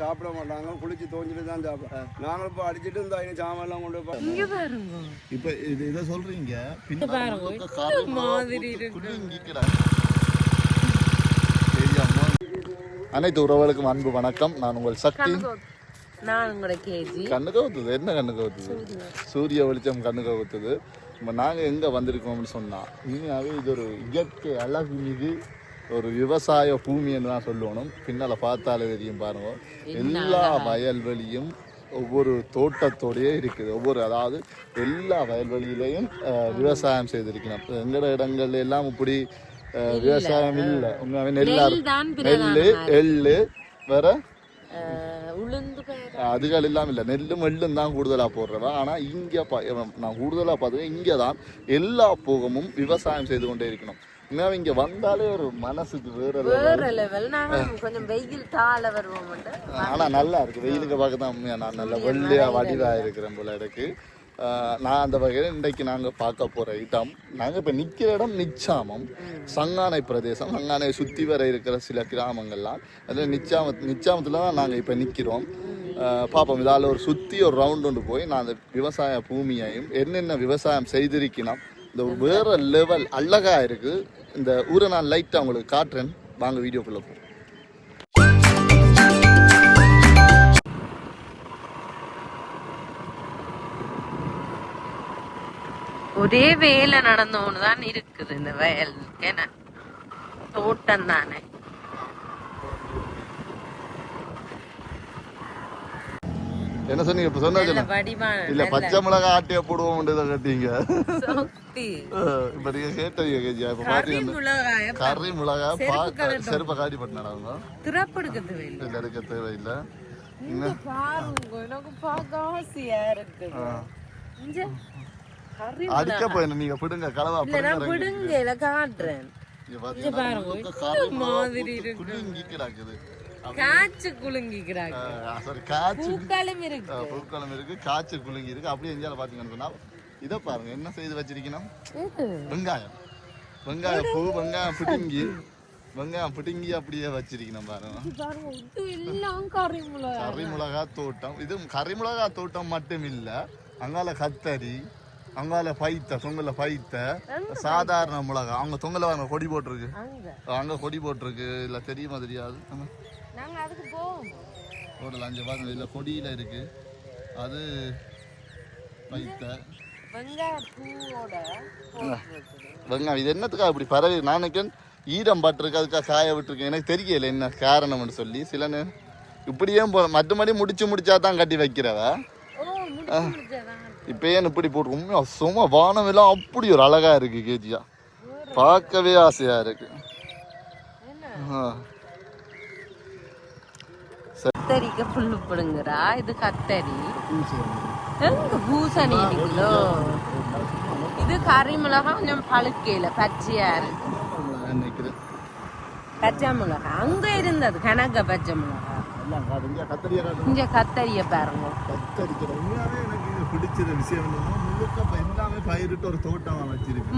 சாப்பிட மாட்டாங்க குளிச்சு தோஞ்சிட்டு தான் சாப்பிடுவோம் நாங்களும் இப்போ அடிச்சிட்டு இந்த ஐநூறு சாமான் எல்லாம் கொண்டு போய் இப்ப இது இதை சொல்றீங்க மாதிரி. அனைத்து உறவுகளுக்கும் அன்பு வணக்கம். நான் உங்கள் சக்தி. நான் உங்களோட கேஜி. கண்ணு கவுத்துது? என்ன கண்ணு கவுத்துது? சூரிய வெளிச்சம் கண்ணு கவுத்துது. இப்போ நாங்கள் எங்கே வந்திருக்கோம்னு சொன்னால் உண்மையாகவே இது ஒரு இயற்கை அழகு மிகு ஒரு விவசாய பூமின்னு தான் சொல்லணும். பின்னால் பார்த்தாலே தெரியும் பாருங்க. எல்லா வயல்வெளியும் ஒவ்வொரு தோட்டத்தோடயே இருக்குது. ஒவ்வொரு அதாவது எல்லா வயல்வெளியிலையும் விவசாயம் செய்திருக்கணும் எங்களோட இடங்கள்ல எல்லாம் இப்படி விவசாயம் இல்லை. உண்மையாகவே நெல்லா நெல் நெல் எள்ளு வேற? அதுகள் இல்லாமல் இல்லை. நெல்லும் எள்ளும் தான் கூடுதலாக போடுறவா ஆனால் இங்கே நான் கூடுதலாக பார்த்தது இங்கே தான் எல்லா போகமும் விவசாயம் செய்து கொண்டே இருக்கணும். உண்மையாவே இங்கே வந்தாலே ஒரு மனசுக்கு வேற. வேற லெவல் நாங்க கொஞ்சம் வெயில் தாழ வருவோம் ஆனால் நல்லா இருக்கு. வெயிலுக்கு பார்க்க தான் உண்மையா நான் நல்ல வெள்ளையாக வடிவாக இருக்கிறேன் போல எனக்கு. நான் அந்த வகையில் இன்றைக்கு நாங்கள் பார்க்க போகிற இடம் நாங்கள் இப்போ நிற்கிற இடம் நிச்சாமம். சங்கானை பிரதேசம். சங்கானை சுற்றி வர இருக்கிற சில கிராமங்கள்லாம். அதில் நிச்சாம நிச்சாமத்தில் தான் நாங்கள் இப்போ நிற்கிறோம் பார்ப்போம் இதால் ஒரு சுற்றி ஒரு ரவுண்ட் கொண்டு போய் நான் அந்த விவசாய பூமியையும் என்னென்ன விவசாயம் செய்திருக்கணும் இந்த ஒரு வேற லெவல் அழகாக இருக்குது இந்த ஊரை நான் லைட்டாக உங்களுக்கு காட்டுறேன். வாங்க வீடியோக்குள்ளே போ ஒரே வேலை நடந்தோன்னு தான் இருக்குது இந்த வயல் ஏன்னா தோட்டம் தானே என்ன சொன்னீங்க? இப்போ சொன்னா இல்ல பச்சை மிளகா ஆட்டிய போடுவோம் கட்டிங்க. இப்ப நீங்க கேட்டீங்க கேஜியா இப்ப பாத்தீங்கன்னா கறி மிளகா செருப்பு காட்டி பட்டினாங்க திறப்படுக்க தேவையில்லை இல்ல. எடுக்க தேவையில்ல. இங்க பாருங்க எனக்கு பார்க்க ஆசையா இருக்கு இங்க அடிக்க போயின நீங்க பிடுங்க கலவா நான் பிடுங்கல காட்டுறேன். இங்க பாருங்க, மாதிரி இருக்கு. காய்ச்சி குலுங்கிக்கிறாங்க. சாரி காய்ச்சி பூக்களும் இருக்கு. காய்ச்சி குலுங்கி இருக்கு அப்படியே எஞ்சால பாத்தீங்கன்னு சொன்னா இதை பாருங்க என்ன செய்து வச்சிருக்கணும். வெங்காயம். வெங்காயம் பூ வெங்காயம் பிடுங்கி வெங்காயம் பிடுங்கி அப்படியே வச்சிருக்கணும் பாருங்க. கறி மிளகா. தோட்டம். இது கறி மிளகா தோட்டம் மட்டும் இல்ல அங்கால கத்தரி அங்கால பைத்த தொங்கல பைத்த சாதாரண மிளகா. அவங்க தொங்கல வாங்க கொடி போட்டிருக்கு. அங்க. அங்க கொடி போட்டிருக்கு. இல்ல தெரியுமா தெரியாது? ஆமா. நாங்க அதுக்கு போவோம். போடல அஞ்சு பாருங்க இதுல கொடியில இருக்கு. அது போட்டிருக்குது. வெங்காயம் இது என்னத்துக்கா இப்படி பரவி நான் நினைக்கிறேன் ஈரம் பட்டிருக்கு அதுக்காக காய விட்டுருக்கேன். எனக்கு தெரியல என்ன காரணம்னு சொல்லி. சில நே- இப்படியே போ மற்றபடி முடிச்சு முடிச்சா தான் கட்டி வைக்கிறவ. ஓ முடிச்சு முடிச்சதான் இப்போ ஏன் இப்படி போட்டு சும்மா வானம் எல்லாம் அப்படி ஒரு அழகா இருக்கு கேஜியா. பார்க்கவே ஆசையா இருக்கு. ஆ. கத்தரிக்க புல்லு பிடுங்குறா? இது கத்தரி. பூசணி இருக்குதோ? இது கறி மிளகா கொஞ்சம் பழுக்கையில பச்சையா இருக்கு. பச்சை மிளகா. அங்க இருந்தது கணக்க பச்சை மிளகா. இங்க கத்தரிய பாருங்க.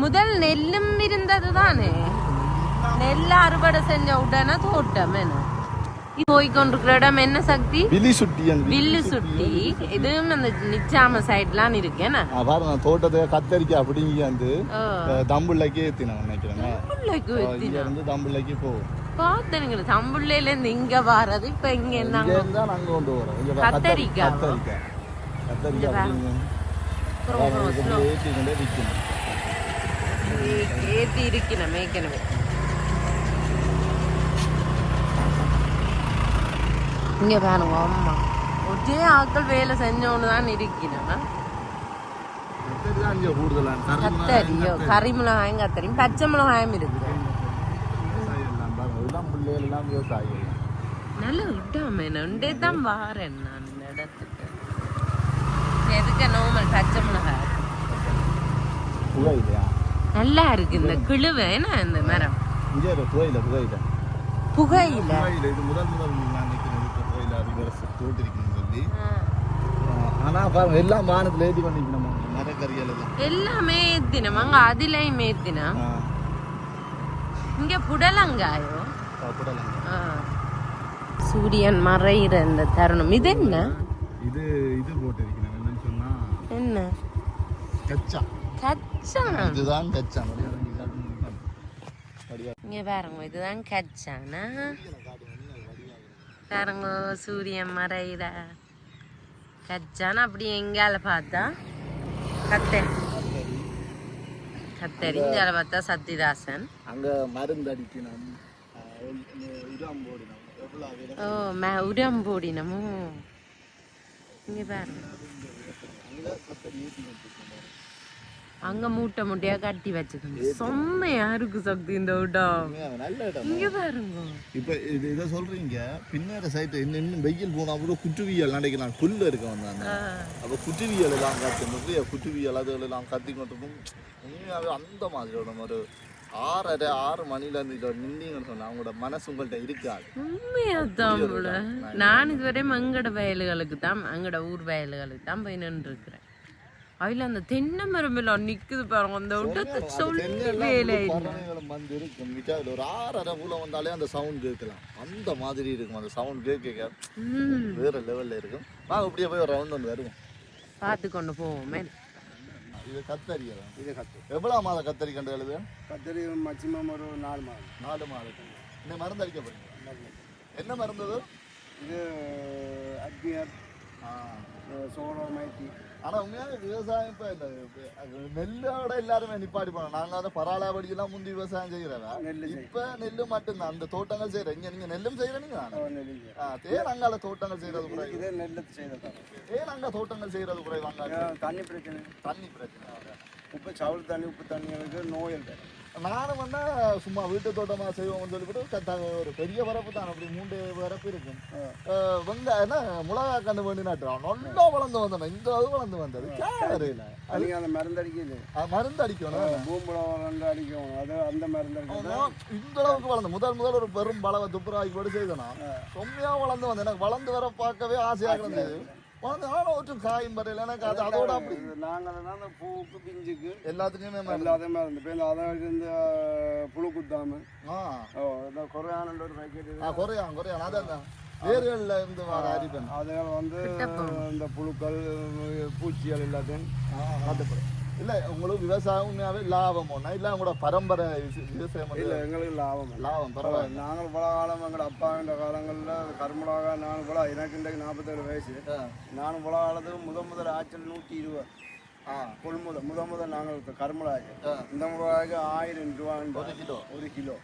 முதல் நெல்லும் இருந்தது தானே? நெல் அறுவடை செஞ்ச உடனே தோட்டம் என்ன? இது போய் கொண்டிருக்கிற இடம் என்ன சக்தி விழி சுட்டி வில்லு சுட்டி இதுவும் அந்த நிச்சாம சைட்லாம் இருக்கு என்ன பாருங்க தோட்டத்தை கத்தரிக்காய் அப்படிங்க வந்து தம்புள்ளைக்கே ஏத்தினேன் நினைக்கிறேங்க தம்புள்ளைக்கு வெத்தினா. இருந்து தம்புள்ளைக்கு போகும் பார்த்தனுங்கள தம்புள்ளையில இருந்து இங்க வாரது இப்ப இங்க இருந்தாங்க நாங்க கொண்டு வரோம்? கத்தரிக்காய் கத்தரிக்காய் இது இப்படி ஏத்தி இருக்கணும் மேய்க்கணும் இங்க பாருங்க அம்மா. ஒரே ஆட்கள் வேலை செஞ்சோன்னு தான் இருக்கணும் கத்தரி கறி மிளகாயும் கத்தரியும் பச்சை மிளகாயும் இருக்குது. நல்ல விட்டாம நண்டே தான் வாரேன் நான் இந்த இடத்துக்கு. எதுக்கு நோமல் பச்சை மிளகாய்? நல்லா இருக்கு இந்த கிழுவை என்ன இந்த மரம்? புகையில புகையில புகையில இது முதல் முதல் நான் நினைக்கிறேன் இப்ப புகையில அதிக தோட்டிருக்குன்னு சொல்லி ஆனா பாருங்க எல்லாம் வானத்துல ஏத்தி பண்ணிக்கணும் மரக்கறிகள் எல்லாம் எல்லாமே ஏத்தினம். அங்க அதுலயும் ஏத்தினம். ஆ, இங்க புடலங்காயோ? ஆ. சூரியன் மறையிற இந்த தருணம். இது என்ன? இது இது என்னன்னு சொன்னா என்ன? கச்சா. கச்சா? இதுதான் கச்சா. இங்க பாருங்க இதுதான் கச்சானா? பாருங்க சூரியன் மறையிற கச்சானா அப்படி எங்கால பார்த்தா? கத்தை கத்தரி. இங்கால பார்த்தா சத்திதாசன் அங்க மருந்து அடிக்கணும். ஓ ம உடம் போடினமோ இங்க பாருங்க. அங்க மூட்டை மூட்டையா கட்டி வச்சுக்கணும். செம்மையா இருக்கு சக்தி இந்த உடம் நல்ல இடம். இங்க பாருங்க. இப்போ இது இதை சொல்றீங்க பின்னாடி சைட்டு இன்னும் வெயில் போனா கூட குற்றுவியல் நாளைக்கு நான் புல்லு இருக்க வந்தாங்க அப்போ குற்றுவியல் எல்லாம் காத்து நிறைய குற்றுவியல் அதுகள் எல்லாம் கத்தி கொண்டிருக்கும் உண்மையாகவே அந்த மாதிரியோட ஒரு ஆறரை ஆறு மணில இருந்து இதோட நின்றீங்கன்னு சொன்னா அவங்களோட மனசு உங்கள்கிட்ட இருக்காது. உண்மையா தான் போல. நான் இதுவரை எங்கட வயல்களுக்கு தான் எங்கட ஊர் வயல்களுக்கு தான் போய் நின்று இருக்கிறேன் அதுல அந்த தென்னை மரம் எல்லாம் நிக்குது பாருங்க. அந்த விட்டத்தை சொல்லி வேலை வந்து இருக்கும். கிட்ட அதுல ஒரு ஆறரை உள்ள வந்தாலே அந்த சவுண்ட் கேட்கலாம். அந்த மாதிரி இருக்கும் அந்த சவுண்ட் கேட்க ம், வேற லெவல்ல இருக்கும். வாங்க அப்படியே போய் ஒரு ரவுண்ட் ஒன்று வருவோம். பார்த்து கொண்டு போவோமே. இது கத்தரி இது கத்து எவ்வளோ மாதம் கத்தரி கண்டு எழுது கத்திரி மேக்சிமம் ஒரு நாலு மாதம். நாலு மாதம் இந்த மருந்து அடிக்கப்படுங்க என்ன மருந்து? இது அக்னியர் ஆ. சோளோ மைட்டி ஆனா உண்மையாக விவசாயம் இப்போ இந்த நெல்லோட எல்லாருமே நிப்பாடி போனோம் நாங்க அதை பராளாபடியெல்லாம் முந்தி விவசாயம் செய்கிறதா? நெல் செய் இப்ப நெல்லு மட்டும்தான். அந்த தோட்டங்கள் செய்யற இங்க நீங்க நெல்லும் செய்யறீங்க நெல்லிங்க தேன்? அங்கால தோட்டங்கள் செய்யறது குறை இதே நெல் செய்ததான் ஏன் அங்க தோட்டங்கள் செய்யறது குறை வாங்க தண்ணி பிரச்சனை. தண்ணி பிரச்சனை. உப்பு சவுள் தண்ணி உப்பு தண்ணிகளுக்கு நோயல் தரும் நானும் வந்தா சும்மா வீட்டு தோட்டமா செய்வோம்னு சொல்லிவிட்டு ஒரு பெரிய வரப்பு தான். அப்படி மூன்று வரப்பு இருக்கும் வெங்காயம் என்ன மிளகா கண்டு வேண்டி நட்டுறோம் நல்லா வளர்ந்து வந்தோம் இந்த அளவு வளர்ந்து வந்தது கேரியல அதுக்கு அந்த மருந்து அடிக்குது. மருந்து அடிக்கணும் பூம்புலம் ரெண்டு அடிக்கும். அது அந்த மருந்து அடிக்கிறது ஆமா, இந்த அளவுக்கு வளர்ந்து முதல் முதல் ஒரு பெரும் பலவை துப்புராக்கி போட்டு செய்தனா செம்மையா வளர்ந்து வந்தேன். எனக்கு வளர்ந்து வர பார்க்கவே ஆசையாக இருந்தது வளர்ந்து ஆனால் ஒரு காயும் வரையில எனக்கு அது அதோட அப்படி. நாங்கள் அந்த பூவுக்கு பிஞ்சுக்கு எல்லாத்துக்குமே. எல்லாத்தையுமே இருந்து இப்போ அதை இந்த புழு குத்தாம ஆ ஓ இந்த குறையான ஒரு பேக்கெட் ஆ குறையாம் குறையாம் அதான் தான் வேர்கள்ல இருந்து வர அரிப்பன் அதில் வந்து இந்த புழுக்கள் பூச்சிகள் எல்லாத்தையும் கட்டுப்படும். இல்ல உங்களுக்கு விவசாயம் உண்மையாவே லாபம் ஒண்ணா? இல்ல உங்களோட பரம்பரை விவ- விவசாயம் இல்லை எங்களுக்கு லாபம். லாபம் பரவாயில்ல. நாங்கள் பல காலம் எங்கள் அப்பா இந்த காலங்களில் கரும்பலாக நான் போல எனக்கு இன்றைக்கு நாற்பத்தேழு வயசு. ஆ. நான் போல காலத்துக்கு முதல் முதல் ஆச்சல் நூற்றி இருபது. ஆ. கொள்முதல் முத முதல் நாங்கள் கரும்பலாக ஆ. இந்த மிளகாய்க்கு ஆயிரம் ரூபா ஒரு கிலோ. ஒரு கிலோ.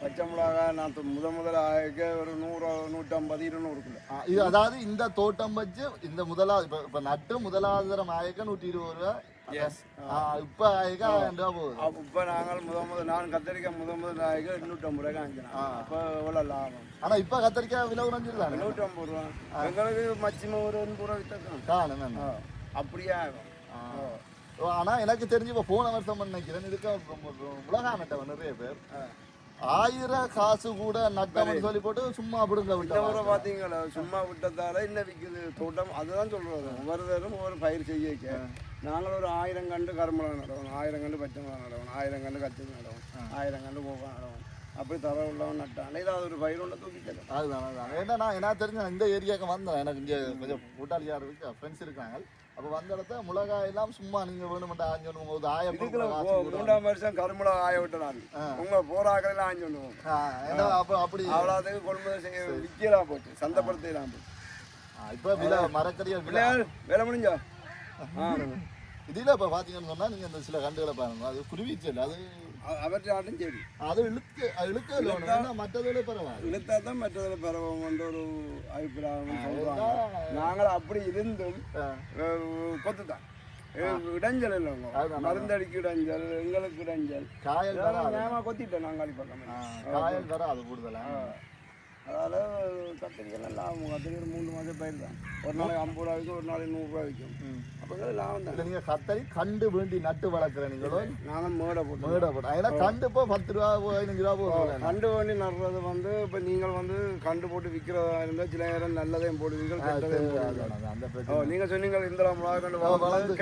பச்சை மிளகாய் நான் முத முதல் ஆயிக்க ஒரு நூறு நூற்றம்பது இருநூறு கிலோ இது அதாவது இந்த தோட்டம் வச்சு இந்த முதலாவது இப்ப இப்ப நட்டு முதலாவது தரம் ஆயிக்க நூற்றி இருபது ரூபா எஸ் இப்ப ரூபா போகுது இப்போ நாங்கள் முத முதல் நான் கத்திரிக்காய் முத முதல் ஆயிக்க எண்ணூற்றம்பது ரூபாய்க்கு வாங்கினேன். அப்போ எவ்வளோ லாபம்? ஆனா இப்ப கத்திரிக்காய் விலை குறைஞ்சிருக்காங்க நூற்றம்பது ரூபா. எங்களுக்கு மச்சிமம் ஒரு எண்பது ரூபா வித்தக்கம் அப்படியே ஆகும். ஆ. ஓ, ஆனா எனக்கு தெரிஞ்சு இப்ப போன வருஷம் நினைக்கிறேன். இதுக்கு உலகா நட்டவன் நிறைய பேர். ஆயிரம் காசு கூட நட்டவன் சொல்லி போட்டு சும்மா விட்டவன். முறை பார்த்தீங்களா? சும்மா விட்டதால என்ன விற்குது தோட்டம் அதுதான் சொல்றது ஒவ்வொரு தரும் ஒவ்வொரு பயிர் செய்ய வைக்க நாங்கள் ஒரு ஆயிரம் கண்டு கரும்பலம் நடவும் ஆயிரம் கண்டு பச்சை மிளகா நடவும் ஆயிரம் கண்டு கத்திரி நடவும் ஆயிரம் கண்டு கோவம் நடவும் அப்படி தர உள்ளவன் நட்டான் ஏதாவது ஒரு பயிர் ஒன்று தூக்கிக்கலாம் அதுதான் அதுதான் ஏன்னா நான் என்ன தெரிஞ்ச இந்த ஏரியாவுக்கு வந்தேன் எனக்கு இங்கே கொஞ்சம் கூட்டாளியார் இருக்கு ஃப்ரெண்ட்ஸ் இருக்காங்க அப்போ வந்த இடத்த மிளகாய் எல்லாம் சும்மா நீங்க வேணுமெண்டா ஆஞ்சு ஒன்று போகுது இதுக்குள்ள ஆயப்படும் போ- மூன்றாம் வருஷம் கரும்பலம் ஆய விட்டு நான் உங்க போராக்கள் ஆஞ்சு ஏன்னா அப்போ அப்படி அவ்வளோத்துக்கு கொள்முதல் செய்ய விற்கலாம் போச்சு சந்தைப்படுத்தலாம் போச்சு இப்போ விலை மரக்கறியா விலை பிள்ளையார் வேலை முடிஞ்சா இதில் இப்போ பார்த்தீங்கன்னு சொன்னா நீங்க இந்த சில கண்டுகளை பாருங்க. அது குருவிச்சல் அது அவற்றை ஆட்டும் சரி. அது இழுக்கு இழுக்க மற்றதோட பரவாயில்ல. இழுத்தா தான் மற்றதில் பரவும் கொண்டு ஒரு அபிப்பிராயம் சொல்றாங்க நாங்கள் அப்படி இருந்தும் கொத்து தான் இடைஞ்சல் இல்லைங்க மருந்தடிக்கு இடைஞ்சல் எங்களுக்கு இடைஞ்சல். காயல் கொத்திட்டேன் நாங்கள் காயல் வர அது கூடுதலா அதால கத்திரிக்காய் லாபம். கத்திரிக்காய் மூணு மாதம் பயிர் தான். ஒரு நாளைக்கு ஐம்பது ரூபாய்க்கு ஒரு நாளைக்கு நூறுரூவா விற்கும் அப்போ லாபம் தான். இல்லை நீங்க கத்தரி கண்டு வேண்டி நட்டு வளர்க்குற நாங்கள்? மேடை போட்டோம் மேடை போட்டு. ஏன்னா கண்டு இப்போ பத்து ரூபா பதினஞ்சு ரூபா போகுது கண்டு வேண்டி நடுறது வந்து இப்போ நீங்கள் வந்து கண்டு போட்டு விற்கிறதா இருந்தால் சில நேரம் நல்லதையும் போடுவீங்க கெட்டதையும் போடுவீங்க அந்த ஓ பிரச்சனை. நீங்க சொன்னீங்க இந்த கண்டு வளர்ந்து.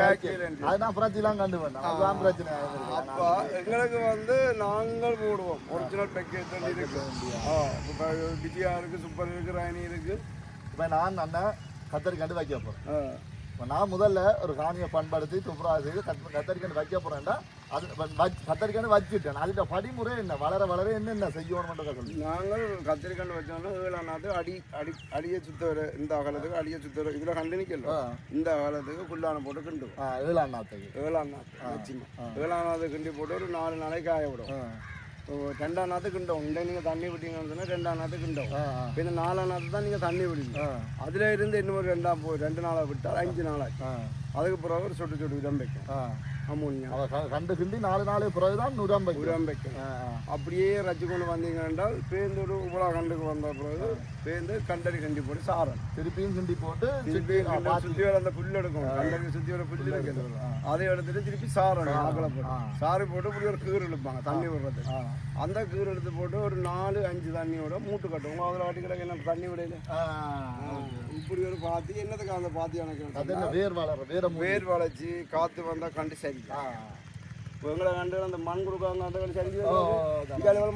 அதுதான் பிரச்சனைலாம் கண்டு வேண்டாம். அதுதான் பிரச்சனை. அப்போ எங்களுக்கு வந்து நாங்கள் போடுவோம். ஒரிஜினல் பேக்கேஜ் இருக்கு. ஆ இப்போ விஜயா இருக்கு சூப்பர் இருக்கு ராணி இருக்கு. இப்போ நான் அண்ணன் கத்தரிக்காண்டு வைக்க போகிறேன். இப்போ நான் முதல்ல ஒரு காணியை பண்படுத்தி துப்புரா செய்து கத் கத்தரிக்காண்டு வைக்க போகிறேன்டா அது கத்தரிக்காண்டு வச்சுட்டேன். அதுக்கு படிமுறை என்ன வளர வளர என்னென்ன செய்யணும்ன்றத சொல்லி. நாங்கள் கத்திரிக்கண்டு வச்சோம்னா ஏழானாத்து அடி அடி அடியை சுத்த வர இந்த அகலத்துக்கு அடியை சுத்த வர இதில் கண்டு நிற்கல இந்த அகலத்துக்கு குள்ளான போட்டு கிண்டு ஏழாம் நாத்துக்கு ஏழாம் நாத்து ஏழாம் நாத்து கிண்டி போட்டு ஒரு நாலு நாளைக்கு காய விடும் ரெண்டாம் நாத்து கிண்டோம் இந்த நீங்கள் தண்ணி விட்டீங்கன்னு ரெண்டாம் நாத்து கிண்டோம் இந்த நாலாம் நாத்து தான் நீங்கள் தண்ணி விடுவீங்க அதுக்கு பிறகு சொட்டு சொட்டு உரம் வைக்கும். அமோனியா. கண்டு கிண்டி நாலு நாள் பிறகு தான் நுரம் வைக்கும். உரம் வைக்கும். அப்படியே ரச்சு கொண்டு வந்தீங்க என்றால் பேருந்து ஒரு உலா கண்டுக்கு வந்த பிறகு பேருந்து கண்டறி கண்டி போட்டு சாரன் திருப்பியும் கிண்டி போட்டு திருப்பி சுத்தி வர அந்த புல் எடுக்கும். கண்டறி சுத்தி வர புல் இருக்குது அதை எடுத்துட்டு திருப்பி சாரணும் ஆக்கலை போட்டு. சாறு போட்டு இப்படி ஒரு கீறு இழுப்பாங்க தண்ணி விடுறது. அந்த கீறு எடுத்து போட்டு ஒரு நாலு அஞ்சு தண்ணியோட மூட்டு கட்டுவோம் அதில் வாட்டி கிடக்கு என்ன தண்ணி விடையில? இப்படி ஒரு பாத்தி என்னதுக்கு அந்த பாத்தி அது எனக்கு வேர் வளர வேற வேர் வளைச்சி காத்து வந்தா கண்டு சரி ஆ இப்போ எங்களை கண்டு அந்த மண் கொடுக்காங்க அந்த கண்டு சரிஞ்சு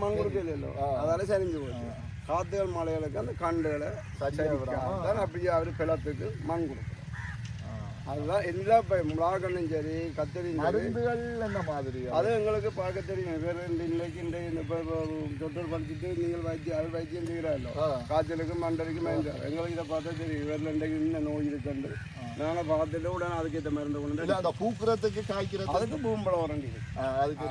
மண் கொடுக்க இல்லையோ அதால சரிஞ்சு போச்சு. காத்துகள் மலைகளுக்கு அந்த கண்டுகளை சரியா விடாம தான் அப்படியே அவர் பிளத்துக்கு மண் கொடுக்கும். அதுதான் எல்லா மிளகாக்கண்ணும் சரி கத்தரியும் சரி. மருந்துகள் என்ன மாதிரி அது எங்களுக்கு பார்க்க தெரியும். வேறு இந்த இன்னைக்கு இந்த இந்த தொட்டல் படிச்சுட்டு நீங்கள் வைத்தியம் அவர் வைத்தியம் செய்கிறாரோ ஆ. காய்ச்சலுக்கு மண்டலுக்கு மயந்தார் எங்களுக்கு இதை பார்த்தா தெரியும். வேறு இன்றைக்கு இன்னும் நோய் இருக்குண்டு நாங்கள் பார்த்துட்டு உடனே அதுக்கேற்ற மருந்து கொண்டு அந்த பூக்குறதுக்கு காய்க்கிறது அதுக்கு பூம்பழம் வரண்டி அதுக்கு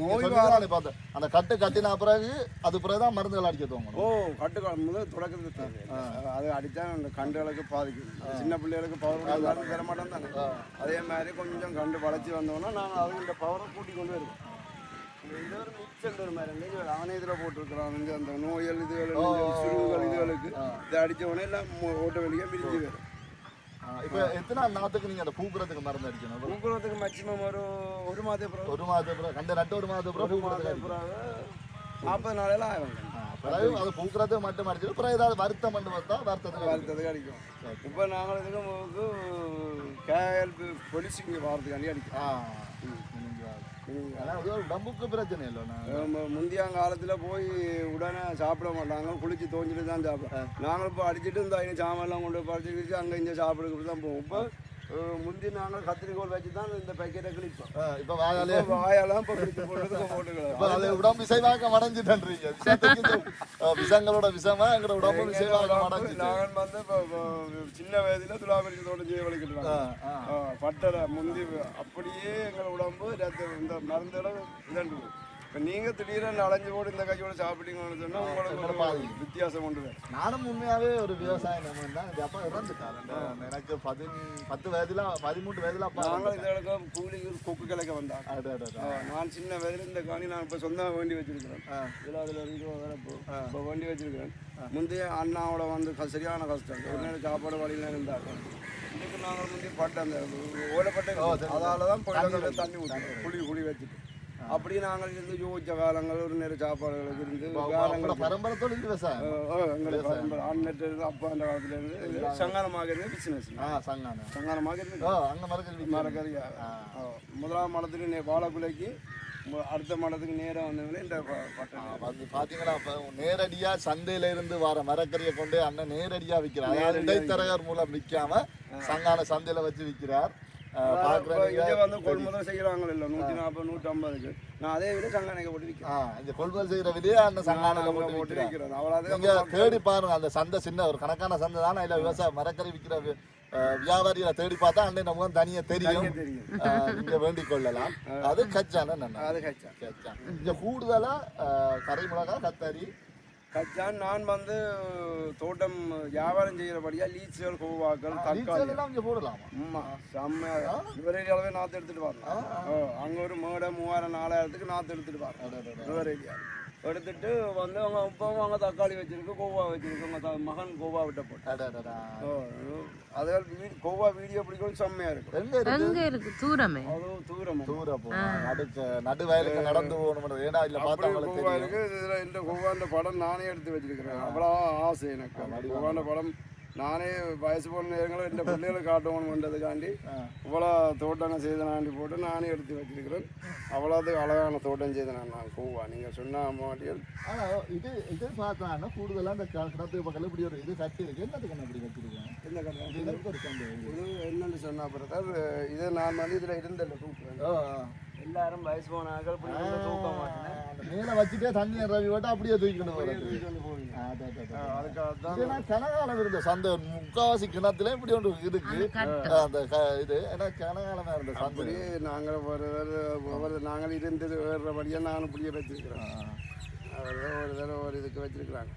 நோய் பார்த்தேன். அந்த கட்டு கட்டின பிறகு அது பிறகு தான் மருந்துகள் அடிக்க தோங்கணும் ஓ கட்டுக்கால் முதல் தொடக்கத்துக்கு தேவை அது அடித்தா அந்த கண்டுகளுக்கு பாதிக்கும். சின்ன பிள்ளைகளுக்கு பவர் தர மாட்டோம் தானே அதே மாதிரி கொஞ்சம் கண்டு வளர்ச்சி வந்தோம்னா நாங்கள் இந்த பவரை கூட்டி கொண்டு வருவோம். இது ஒரு மிக்சர் ஒரு மாதிரி அவனே இதில் போட்டிருக்கிறான் வந்து அந்த நோயல் இதுகள் இதுகளுக்கு இதை அடித்த உடனே எல்லாம் ஓட்ட வெளியே பிரிஞ்சு வரும். இப்ப எத்தனை நாத்துக்கு நீங்க அந்த பூக்குறதுக்கு மருந்து அடிக்கணும்? பூக்குறதுக்கு மேக்சிமம் ஒரு ஒரு மாதம் ஒரு பிறகு கண்டு நட்டு ஒரு பிறகு ஒரு மாதம் நாற்பது நாளையில ஆகும். பிறகு அது மட்டும் அடிச்சிடும். பிறகு ஏதாவது வருத்தம் பண்ணி பார்த்தா வருத்தத்துக்கு. வருத்தத்துக்கு அடிக்கும். இப்போ நாங்கள் இதுக்கு போது கேஎல் போலீஸ் இங்கே வாரத்துக்காண்டி அடிக்கும். உடம்புக்கு பிரச்சனை இல்லை. முந்தைய காலத்தில் போய் உடனே சாப்பிட மாட்டாங்க. குளிச்சு தோஞ்சிட்டு தான் சாப்பிடுவோம் நாங்கள் இப்போ அடிச்சுட்டு இந்த சாமான்லாம் கொண்டு போய் கிழிச்சு அங்கே இங்கே சாப்பிடுறது தான் போவோம். இப்போ முந்தி நாங்கள் கத்திரிக்கோல் வச்சு தான் இந்த பேக்கெட்டை கிழிப்போம். இப்ப வாயாலே இப்போ இப்ப போட்டுக்கலாம். அது உடம்பு விசைவாக்க மடைஞ்சிட்டன்றீங்க. விஷங்களோட விஷமா எங்களோட உடம்பு விசைவாக்க மடைஞ்சிட்டு. நாங்கள் வந்து இப்போ சின்ன வயதில் துலாபரிக்கு தோட்டம் செய்ய வலிக்கிட்டு. பட்டரை முந்தி அப்படியே எங்கள் உடம்பு இந்த மருந்துகளை இதண்டு இப்போ நீங்கள் திடீர்னு அலைஞ்சு போட்டு இந்த கையோட சாப்பிட்டீங்கன்னு சொன்னால் உங்களுக்கு ஒரு வித்தியாசம் கொண்டு வரும். நானும் உண்மையாவே ஒரு விவசாய நம்ம தான் அப்பா இறந்துட்டாரு எனக்கு பதின் பத்து வயதுல பதிமூன்று வயதுல அப்பா நாங்கள் இந்த இடத்துல கூலிக்கு கொக்கு கிழக்க வந்தாங்க. நான் சின்ன வயதில் இந்த காணி நான் இப்போ சொந்தமாக வேண்டி வச்சிருக்கிறேன். இதில் அதில் இருந்து வேற இப்போ இப்போ வேண்டி வச்சிருக்கிறேன். முந்தைய அண்ணாவோட வந்து சரியான கஷ்டம். ஒரு சாப்பாடு வழியில் இருந்தாங்க. இதுக்கு நாங்கள் முந்தைய பட்டை அந்த ஓலப்பட்டை அதால தான் தண்ணி ஊற்றி குழி குழி வச்சுட்டு. அப்படி நாங்கள் இருந்து யோசிச்ச காலங்கள் ஒரு நேரம் சாப்பாடுகளுக்கு இருந்து காலங்கள் பரம்பரை தொழில் எங்களுக்கு அண்ணட்டு இருந்து அப்பா அந்த காலத்துல இருந்து சங்கானமாக இருந்து பிசினஸ் சங்கானமாக இருந்து அங்க மரக்கறி மரக்கறி ஆ. முதலாம் மடத்துக்கு நே வாழைக்குலைக்கு அடுத்த மடத்துக்கு நேராக வந்தவங்களே இந்த ப- பட்டம் வந்து பாத்தீங்களா? அப்ப நேரடியா சந்தையில இருந்து வர மரக்கறியை கொண்டு அண்ணன் நேரடியா அதாவது இடைத்தரகர் மூலம் விற்காம சங்கான சந்தையில வச்சு விற்கிறார் இங்கே வந்து கொள்முதல் செய்கிறாங்க இல்லை நூற்றி நாற்பது நூற்றி ஐம்பதுக்கு நான் அதே விட சங்கானைக்கு போட்டு விற்கிறேன் ஆ இந்த கொள்முதல் செய்யற விதையே அண்ணன் சங்கான அங்கே போட்டு போட்டு விற்கிறேன் அவ்வளோ தேடி பாருங்க அந்த சந்தை சின்ன ஒரு கணக்கான சந்தை தானே இல்ல விவசாய மரக்கறி விற்கிற வியாபாரிகளை தேடி பார்த்தா அண்ணன் நம்ம தனியா தெரியும். நீங்க வேண்டிக் கொள்ளலாம். அது கச்சான நன்னா அது கச்சா. கச்சா. இங்க கூடுதலா அஹ், கரை மிளகா கத்தரி கச்சான் நான் வந்து தோட்டம் வியாபாரம் செய்கிறபடியா லீச்சுகள் கோவாக்கள் தக்காளி. இங்க போடலாமா? ஆமா செம்மையா. இவரேடியாவே நாற்று எடுத்துட்டு வரலாம் அங்க ஒரு மேடை மூவாயிரம் நாலாயிரத்துக்கு நாற்று எடுத்துட்டு வரலாம் இவரேடியா எடுத்துட்டு வந்து அவங்க அப்பவும் அவங்க தக்காளி வச்சிருக்கு கோவா வச்சிருக்கு. அவங்க த- மகன் கோவா விட்ட போட்டு அதாவது வீ- கோவா வீடியோ பிடிக்கும் செம்மையா இருக்கு எங்க இருக்கு தூரமே. அதுவும் தூரம். தூர போனா நடுக்க நடு வயலுக்கு நடந்து போகணும் ஏன்னா இல்ல பார்த்தா அப்படியே அவங்களுக்கு கோவா இருக்கு. இதுல இந்த கோவாண்ட படம் நானே எடுத்து வச்சிருக்கிறேன். அவ்வளோ ஆசை எனக்கு. அந்த கோவாண்ட படம் நானே வயசு போன நேரங்களும் இந்த பிள்ளைகளை காட்டணும்ன்றதுக்காண்டி இவ்வளோ தோட்டங்கள் செய்தனாண்டி போட்டு நானே எடுத்து வச்சிருக்கிறேன். அவ்வளோது அழகான தோட்டம் செய்தேன் நான். கூவா நீங்கள் சொன்ன மாட்டியல். இது இது பார்த்தாங்கன்னா கூடுதலா இந்த க- கிணத்து பக்கத்துல இப்படி ஒரு இது கட்டி இருக்கு. என்னத்துக்கு என்ன இப்படி வச்சிருக்கேன் இந்த கதை இது என்னன்னு சொன்னா பிரதர் இது நான் வந்து இதில் இருந்தல ஓ. எல்லாரும் வயசு போன ஆக்கள் இப்படி வந்து தூக்க மாட்டேன். அந்த மேல வச்சுட்டே தண்ணியை ரவி விட்டு அப்படியே தூக்கிட்டு இதெல்லாம் கனகாலம் இருந்த சந்தை முக்காவாசி கிணத்துல இப்படி ஒன்று இருக்கு. அந்த க- இது ஏன்னா கனகாலமா இருந்த சந்தை. நாங்கள் ஒரு நாங்கள் இருந்தது வேறுபடியாக நானும் இப்படியே வச்சிருக்கிறோம். ஒரு தடவை ஒரு இதுக்கு வச்சிருக்கிறாங்க.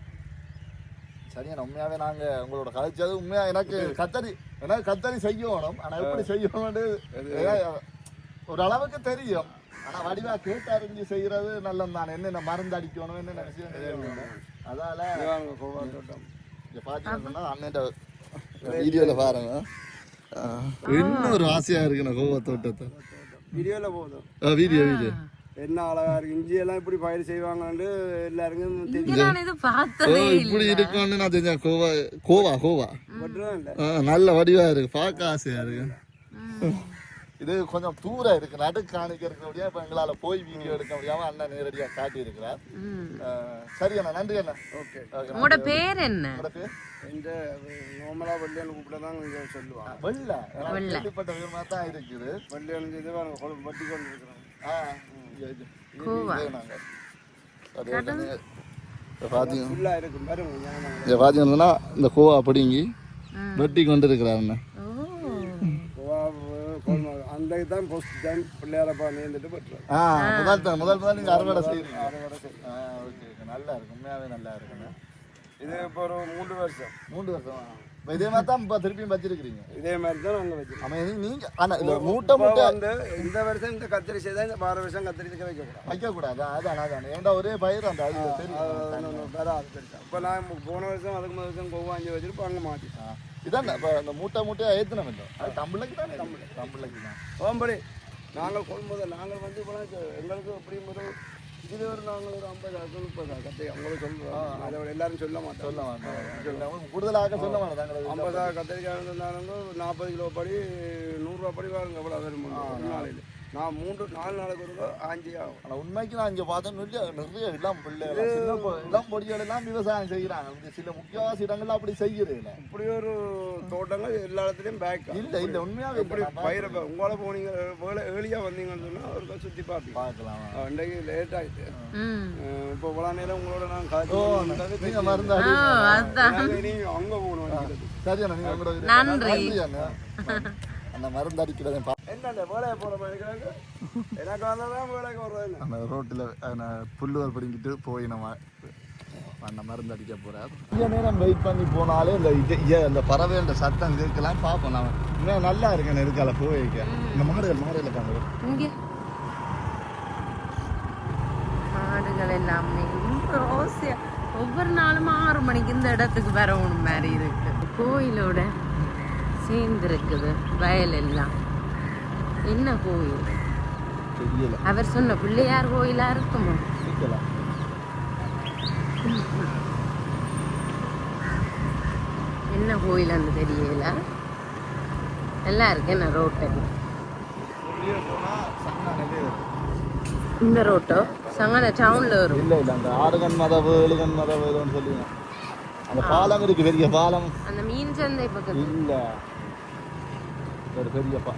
சரியா உண்மையாவே நாங்க உங்களோட கதைச்சது உண்மையா எனக்கு கத்தரி எனக்கு கத்தரி செய்யணும். ஆனா எப்படி செய்யணும்னு அளவுக்கு தெரியும். ஆனா வடிவா கேட்டு அறிஞ்சு செய்யறது நல்லது தானே என்னென்ன மருந்து அடிக்கணும் என்னென்ன விஷயம் தெரியணும் அதால பாத்தீங்கன்னா அண்ணன் வீடியோல பாருங்க. இன்னொரு ஆசையா இருக்கு நான் கோவா தோட்டத்தை வீடியோவில் போதும் வீடியோ. வீடியோ என்ன அழகா இருக்கு. இஞ்சி எல்லாம் இப்படி பயிர் செய்வாங்கன்னு எல்லாருக்கும் தெரியும். இப்படி இருக்கும்னு நான் தெரிஞ்சேன். கோவா கோவா கோவா. நல்ல வடிவா இருக்கு. பார்க்க ஆசையா இருக்கு. இது கொஞ்சம் தூரம் இருக்கு. நடு காணிக்க இருக்க முடியாது இப்போ எங்களால போய் வீடியோ எடுக்க முடியாம அண்ணன் நேரடியா காட்டி இருக்கிறார் ம். சரி அண்ணா நன்றி அண்ணா. ஓகே. ஓகே. உங்களோட பேர் என்ன? பேர்? இந்த நார்மலாக வெள்ளையன்னு கூப்பிட தான் இங்கே சொல்லுவாங்க. வெள்ள. கேள்விப்பட்ட விதமா தான் இருக்குது. வெள்ளையன்னு இது பாருங்க கொழு- வட்டி கொண்டு இருக்கிறாங்க ஆ பாத்தீங்கன்னா இந்த கோவா பிடுங்கி வெட்டி கொண்டு இருக்கிறார் அண்ணன் ஓ கோவா கொழு- அந்த இதுதான் ஃபஸ்ட் டைம் பிள்ளையாரப்பா நேர்ந்துட்டு பெற்றோம் ஆ முதல் தான் முதல் தான் நீங்க அறுவடை செய்யுங்க அறுவடை செய்யும் ஆ ஓகே ஓகே நல்லா இருக்கு உண்மையாவே நல்லா இருக்குண்ணா இது இப்போ ஒரு மூன்று வருஷம் மூன்று வருஷம் இப்ப இதே மாதிரி தான் இப்போ திருப்பியும் வச்சிருக்கிறீங்க இதே மாதிரி தான் நாங்கள் வச்சிருக்கோம் ஆமா இது நீங்க ஆனா இல்ல மூட்டை மூட்டை வந்து இந்த வருஷம் இந்த கத்திரி செய்தால் இந்த வார வருஷம் கத்திரி வைக்கக்கூடாது வைக்க கூடாது அதான் அதான் ஏன்டா ஒரே பயிர் அந்த அது தெரியும் அது ஒண்ணு வராது பெருசா இப்போ நான் போன வருஷம் அதுக்கு முதல் வருஷம் கோவாஞ்சி வச்சுட்டு இப்போ அங்கே மாட்டி ஆ. இதான் இப்போ அந்த மூட்டை மூட்டையா ஏத்தனம் இல்லை அது தமிழுக்கு தான் தமிழ் தமிழுக்கு தான். ஓம்படி. நாங்கள் கொள்முதல் நாங்கள் வந்து இப்போ எங்களுக்கு முதல் இது ஒரு நாங்கள் ஒரு ஐம்பது முப்பது கத்தை அவங்களும் சொல்லுவோம் அதை எல்லாரும் சொல்ல மாட்டோம் சொல்ல வேண்டாம் சொல்ல. கூடுதலாக சொல்ல வேண்டாம் தாங்களே ஐம்பது ஆக்கு கத்திரிக்காய் இருந்தாலும் நாற்பது கிலோ படி நூறுரூவா படி வாருங்க எவ்வளோ வரும் நாளையில். நான் மூன்று நாலு நாளைக்கு ஒரு ஆஞ்சி ஆகும். ஆனா உண்மைக்கு நான் இங்க பார்த்தேன் நிறைய நிறைய இளம் பிள்ளைகள் சின்ன பொ- இளம் பொடிகள் எல்லாம் விவசாயம் செய்யறாங்க இந்த சில முக்கியவாசி இடங்கள்ல அப்படி இல்ல இப்படி ஒரு தோட்டங்கள் எல்லா இடத்துலையும் பேக் இல்ல இல்ல உண்மையாவே இப்படி பயிரை ப- உங்களை போனீங்க வேலை ஏர்லியாக வந்தீங்கன்னு சொன்னால் ஒரு சுற்றி பார்ப்பீங்க. பார்க்கலாம். இன்றைக்கு லேட் ஆகிட்டு இப்போ இவ்வளோ நேரம் உங்களோட நான் காய்ச்சி நீங்க அங்கே போகணும். சரி நன்றி. அந்த மருந்து அடிக்கிறதை பா என்னண்ணே வேலையை போகிற மாதிரி இருக்கிறாங்க எனக்கு வந்தால் வேலைக்கு வர்றது அந்த ரோட்டில் புல்லுவர் பிடிங்கிட்டு போய் நம்ம அந்த மருந்து அடிக்க போறார். கொஞ்ச நேரம் வெயிட் பண்ணி போனாலே இந்த இது அந்த பறவையோட சத்தம் கேட்கலாம் பார்ப்போம் நான் இன்னும் நல்லா இருக்கேன் இருக்கால போய் வைக்க இந்த மாடுகள் மாடுகள் தாங்க இங்க. மாடுகள் எல்லாமே ஒவ்வொரு நாளும் ஆறு மணிக்கு இந்த இடத்துக்கு வரணும் மாதிரி இருக்கு. கோயிலோட சேர்ந்து இருக்குது வயல் எல்லாம் என்ன கோயில்? அவர் சொன்ன பிள்ளையார் கோயிலா இருக்குமோ? என்ன கோயில் அந்த தெரியல. நல்லா இருக்கு என்ன ரோட்டு? இந்த ரோட்டோ? சங்கன டவுன்ல வரும். இல்லை இல்லை அந்த ஆறுகண் மதவு ஏழுகண் மதவு ஏதோன்னு சொல்லுங்க அந்த பாலம் இருக்கு பெரிய பாலம். அந்த மீன் சந்தை பக்கத்துல. இல்லை. ஒரு பெரிய பா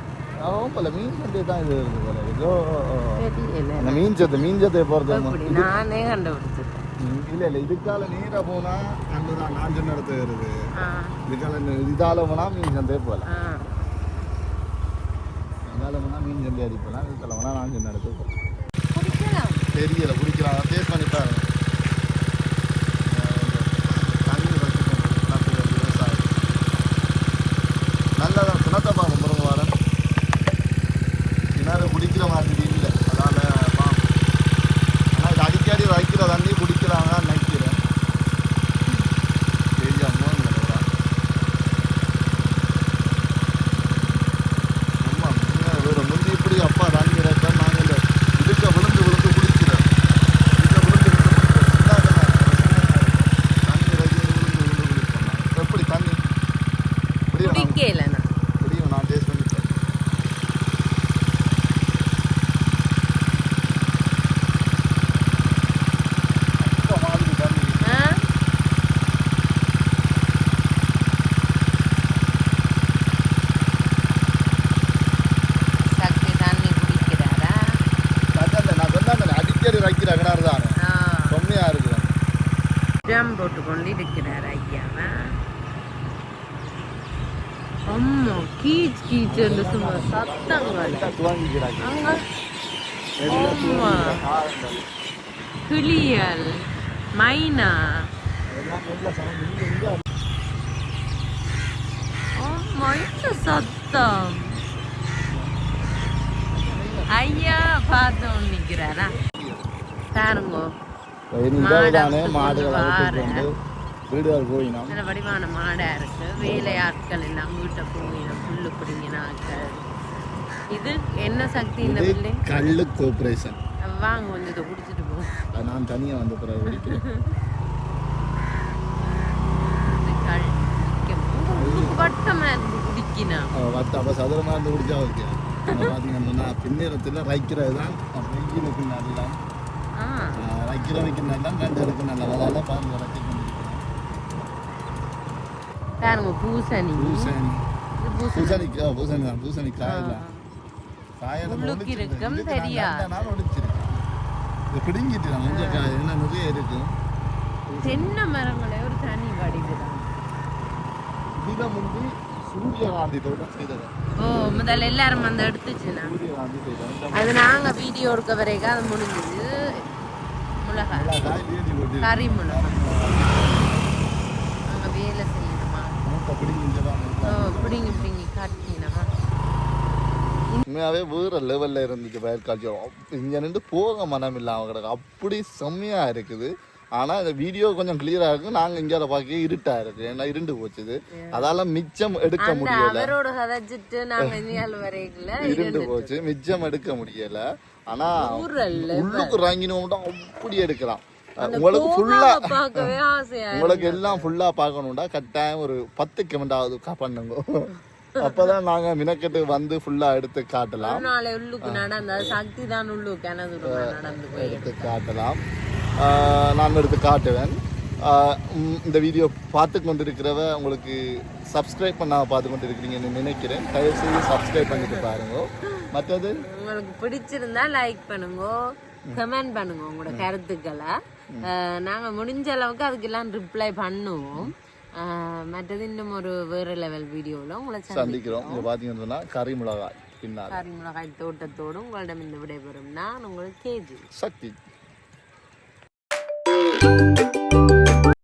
ஆமாம்ல மீன் சந்தை தான் இது இருக்கு. போல மீன் சந்தை மீன் சந்தையை பொறுத்த நானே இல்ல இல்ல. இதுக்கால நீரை போனா அங்கதான் வருது ஆ. இதுக்கால இதால போனா மீன் சந்தையே போகலாம் ஆ. இதால போனா மீன் சந்தை அடி போகலாம் இதுக்கால போனா நாஞ்சு நடத்த போகலாம் குடிக்கலாம். தெரியல டேஸ்ட் பண்ணி பாருங்க தண்ணி வச்சுக்கணும் நட்டு விவசாயம் நல்லதான் சுனத்தை பார்க்க பிறகு வரேன் கிணறு குடிக்கிற மாதிரி இல்லை அதால பாம் ஆனால் இது அடிக்கடி வைக்கிற தண்ணி குடிக்கிறாங்க நினைக்கிறேன் பெரிய அம்மா இல்லைங்களா அம்மா முன்ன வேறு முந்தி இப்படி அப்பா தண்ணி இறக்க நாங்கள் இதுக்க விழுந்து விழுந்து குடிக்கிறோம் இதுக்க விழுந்து விழுந்து குடிக்கிறோம் சின்ன தண்ணி இறக்கி விழுந்து விழுந்து குடிப்போம் எப்படி தண்ணி குடிக்கல நான் தெரியும் நான் டேஸ்ட் பண்ணிட்டேன் அப்பா மாதிரி தண்ணி. ஆ? சக்தி தண்ணி குடிக்கிறாரா அதான் நான் சொன்னாங்க அடிக்கடி வைக்கிற அகனார் தானே ஆ. செம்மையா இருக்கிறேன் ஜாம் போட்டு கொண்டு இருக்கிறார் ஐயாவா அம்மா கீச் கீச் என்று சும்மா சத்தங்கள். அம்மா. கிளியல் மைனா. அம்மா என்ன சத்தம்? ஐயா பார்த்து நிற்கிறாரா? பாருங்க. வடிவான மாடா இருக்கு. வேலை ஆட்கள் எல்லாம் வீட்டை போயின புல்லு பிடிங்கின ஆட்கள். இது என்ன சக்தி இந்த பில்டிங் கல்லு கோஆபரேஷன் வாங்க கொஞ்சம் இதை குடிச்சிட்டு போ. நான் தனியாக வந்த பிறகு குடிக்கிறேன். வட்டமா இருந்து குடிக்கினா. அவ வட்ட அப்போ சதுரமாக இருந்து குடிச்சா ஓகே. பார்த்தீங்கன்னா பின்னிறத்தில் ரைக்கிறது தான் வெயிலுக்கு நல்லா ஆ. ரைக்கிறவைக்கு நல்லா கண்டு இருக்கு நல்லா அதால் பாருங்க ரைக்க பாருங்க பூசணி. பூசணி. இது பூசணி. பூசணி ஆ, பூசணி தான். பூசணி காயெல்லாம் காயெல்லாம் உள்ளுக்கு ஒடிச்சிருக்கு. இருக்கும் இதுக்கு நான் தெரியா. நல்ல நாள் ஒடிச்சிருக்கு. இது பிடுங்கிட்டு நான் கொஞ்சம் காய் என்ன நிறைய இருக்கு. தென்னை மரங்களே ஒரு தனி வடிவுதான் இதில் முந்தி சூரியகாந்தி தோட்டம் செய்தது. ஓ முதல்ல எல்லாரும் வந்து எடுத்துச்சுனா அது நாங்க வீடியோ எடுக்க வரைக்கும் அது முடிஞ்சது. போட்டு கறி அங்க வேலை செய்யணுமா? பிடிங்கி பிடிங்கி காட்டினமா உண்மையாகவே வேறு லெவலில் இருந்துச்சு காய்ச்சல் இங்கே நின்று போக மனம் இல்லாமல் கிடக்கு. அப்படி செம்மையாக இருக்குது. ஆனால் இந்த வீடியோ கொஞ்சம் கிளியராக இருக்கு. நாங்கள் இங்கே பார்க்க இருட்டாக இருக்கு. ஏன்னா இருண்டு போச்சுது. அதால மிச்சம் எடுக்க முடியல. நாங்க இருண்டு போச்சு. மிச்சம் எடுக்க முடியல. ஆனா உள்ளுக்கு இறங்கினோம்னா அப்படி எடுக்கலாம் உங்களுக்கு ஃபுல்லா உங்களுக்கு எல்லாம் ஃபுல்லா பார்க்கணும்டா. கட்டாயம் ஒரு பத்து கமெண்டாவது பண்ணுங்க. அப்பதான் நாங்க மினக்கெட்டு வந்து ஃபுல்லா எடுத்து காட்டலாம். எடுத்து காட்டலாம். நான் எடுத்து காட்டுவேன். இந்த வீடியோ பார்த்து கொண்டிருக்கிறவ உங்களுக்கு சப்ஸ்கிரைப் பண்ணாம பார்த்து கொண்டு இருக்கிறீங்கன்னு நினைக்கிறேன். தயவு செய்து சப்ஸ்கிரைப் பண்ணிட்டு பாருங்க. மற்றது உங்களுக்கு பிடிச்சிருந்தா லைக் பண்ணுங்க கமெண்ட் பண்ணுங்க உங்களோட கருத்துக்களை. நாங்க முடிஞ்ச அளவுக்கு அதுக்கெல்லாம் ரிப்ளை பண்ணுவோம். மற்றது இன்னும் ஒரு வேற லெவல் வீடியோவில் உங்களை சந்தி சந்திக்கிறோம். இங்க பாத்தீங்கன்னு சொன்னா கறி மிளகாய் பின்னால். கறி மிளகாய் தோட்டத்தோடு உங்களிடம் இந்த விடைபெறும் நான் உங்கள் கேஜி. சக்தி.